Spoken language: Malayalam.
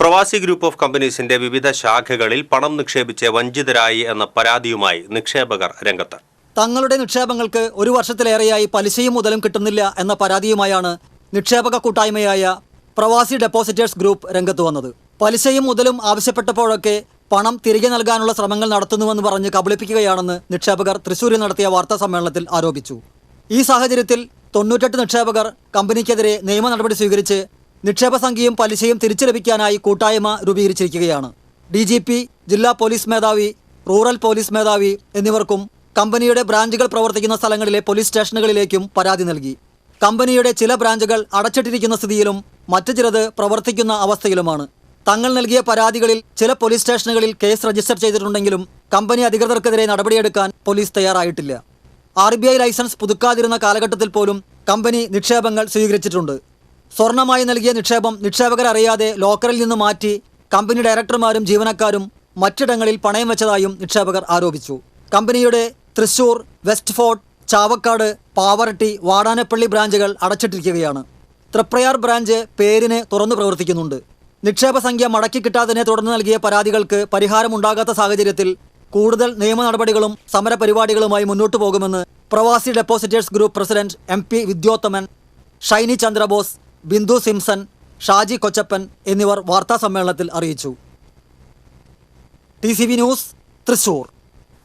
പ്രവാസി ഗ്രൂപ്പ് ഓഫ് കമ്പനീസിന്റെ വിവിധ ശാഖകളിൽ പണം നിക്ഷേപിച്ച് വഞ്ചിതരായി എന്ന പരാതിയുമായി നിക്ഷേപകർ രംഗത്ത്. തങ്ങളുടെ നിക്ഷേപങ്ങൾക്ക് ഒരു വർഷത്തിലേറെയായി പലിശയും മുതലും കിട്ടുന്നില്ല എന്ന പരാതിയുമായാണ് നിക്ഷേപക കൂട്ടായ്മയായ പ്രവാസി ഡെപ്പോസിറ്റേഴ്സ് ഗ്രൂപ്പ് രംഗത്ത് വന്നത്. പലിശയും മുതലും ആവശ്യപ്പെട്ടപ്പോഴൊക്കെ പണം തിരികെ നൽകാനുള്ള ശ്രമങ്ങൾ നടത്തുന്നുവെന്ന് പറഞ്ഞ് കബളിപ്പിക്കുകയാണെന്ന് നിക്ഷേപകർ തൃശൂരിൽ നടത്തിയ വാർത്താ സമ്മേളനത്തിൽ ആരോപിച്ചു. ഈ സാഹചര്യത്തിൽ തൊണ്ണൂറ്റെട്ട് നിക്ഷേപകർ കമ്പനിക്കെതിരെ നിയമ നടപടി സ്വീകരിച്ച് നിക്ഷേപ സംഖ്യയും പലിശയും തിരിച്ചു ലഭിക്കാനായി കൂട്ടായ്മ രൂപീകരിച്ചിരിക്കുകയാണ്. ഡി ജി പി ജില്ലാ പോലീസ് മേധാവി റൂറൽ പോലീസ് മേധാവി എന്നിവർക്കും കമ്പനിയുടെ ബ്രാഞ്ചുകൾ പ്രവർത്തിക്കുന്ന സ്ഥലങ്ങളിലെ പോലീസ് സ്റ്റേഷനുകളിലേക്കും പരാതി നൽകി. കമ്പനിയുടെ ചില ബ്രാഞ്ചുകൾ അടച്ചിട്ടിരിക്കുന്ന സ്ഥിതിയിലും മറ്റു ചിലത് പ്രവർത്തിക്കുന്ന അവസ്ഥയിലുമാണ്. തങ്ങൾ നൽകിയ പരാതികളിൽ ചില പോലീസ് സ്റ്റേഷനുകളിൽ കേസ് രജിസ്റ്റർ ചെയ്തിട്ടുണ്ടെങ്കിലും കമ്പനി അധികൃതർക്കെതിരെ നടപടിയെടുക്കാൻ പോലീസ് തയ്യാറായിട്ടില്ല. ആർ ലൈസൻസ് പുതുക്കാതിരുന്ന കാലഘട്ടത്തിൽ പോലും കമ്പനി നിക്ഷേപങ്ങൾ സ്വീകരിച്ചിട്ടുണ്ട്. സ്വർണമായി നൽകിയ നിക്ഷേപം നിക്ഷേപകർ അറിയാതെ ലോക്കറിൽ നിന്ന് മാറ്റി കമ്പനി ഡയറക്ടർമാരും ജീവനക്കാരും മറ്റിടങ്ങളിൽ പണയം വെച്ചതായും നിക്ഷേപകർ ആരോപിച്ചു. കമ്പനിയുടെ തൃശൂർ വെസ്റ്റ് ഫോർട്ട് ചാവക്കാട് പാവറട്ടി വാടാനപ്പള്ളി ബ്രാഞ്ചുകൾ അടച്ചിട്ടിരിക്കുകയാണ്. തൃപ്രയാർ ബ്രാഞ്ച് പേരിന് തുറന്നു പ്രവർത്തിക്കുന്നുണ്ട്. നിക്ഷേപ സംഖ്യ മടക്കി കിട്ടാതിനെ തുടർന്ന് നൽകിയ പരാതികൾക്ക് പരിഹാരമുണ്ടാകാത്ത സാഹചര്യത്തിൽ കൂടുതൽ നിയമ നടപടികളും സമരപരിപാടികളുമായി മുന്നോട്ടു പോകുമെന്ന് Pravasi depositors group president M P Vidyothaman Shiny Chandrabose Bindu Simson Shaji Kochappan എന്നിവർ വാർത്താസമ്മേളനത്തിൽ അറിയിച്ചു. T news Thrissur.